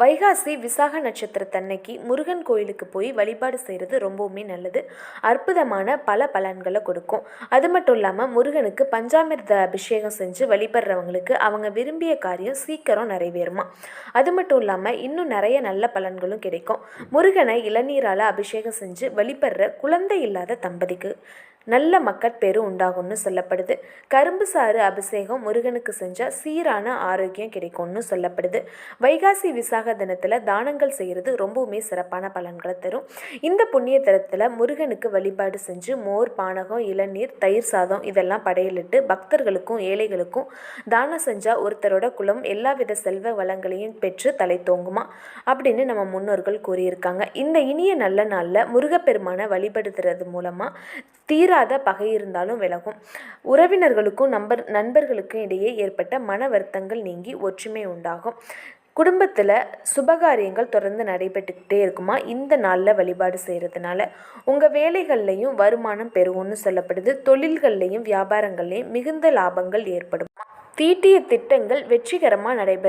வைகாசி விசாக நட்சத்திரத்தன்னைக்கு முருகன் கோயிலுக்கு போய் வழிபாடு செய்கிறது ரொம்பவுமே நல்லது. அற்புதமான பல பலன்களை கொடுக்கும். அது மட்டும் இல்லாமல் முருகனுக்கு பஞ்சாமிர்த அபிஷேகம் செஞ்சு வழிபடுறவங்களுக்கு அவங்க விரும்பிய காரியம் சீக்கிரம் நிறைவேறுமா. அது மட்டும் இல்லாமல் இன்னும் நிறைய நல்ல பலன்களும் கிடைக்கும். முருகனை இளநீரால் அபிஷேகம் செஞ்சு வழிபடுற குழந்தை இல்லாத தம்பதிக்கு நல்ல மக்கட்பேறு உண்டாகும்னு சொல்லப்படுது. கரும்பு சாறு அபிஷேகம் முருகனுக்கு செஞ்சால் சீரான ஆரோக்கியம் கிடைக்கும்னு சொல்லப்படுது. வைகாசி விசாக தினத்தில் தானங்கள் செய்கிறது ரொம்பவுமே சிறப்பான பலன்களை தரும். இந்த புண்ணிய தரத்தில் முருகனுக்கு வழிபாடு செஞ்சு மோர் பானகம் இளநீர் தயிர் சாதம் இதெல்லாம் படையலிட்டு பக்தர்களுக்கும் ஏழைகளுக்கும் தானம் செஞ்சால் ஒருத்தரோட குலம் எல்லா வித செல்வ வளங்களையும் பெற்று தலை தோங்குமா? அப்படின்னு நம்ம முன்னோர்கள் கூறியிருக்காங்க. இந்த இனிய நல்ல நாளில் முருகப்பெருமானை வழிபடுத்துறது மூலமாக தீரா தீராத பகை இருந்தாலும் விலகும். உறவினர்களுக்கும் நம்பர் நண்பர்களுக்கும் இடையே ஏற்பட்ட மன வருத்தங்கள் நீங்கி ஒற்றுமை உண்டாகும். குடும்பத்தில் சுபகாரியங்கள் தொடர்ந்து நடைபெற்றுக்கிட்டே இருக்குமா? இந்த நாளில் வழிபாடு செய்கிறதுனால உங்கள் வேலைகள்லையும் வருமானம் பெருகும்னு சொல்லப்படுது. தொழில்கள்லையும் வியாபாரங்கள்லையும் மிகுந்த லாபங்கள் ஏற்படும். தீட்டிய திட்டங்கள் வெற்றிகரமாக நடைபெறும்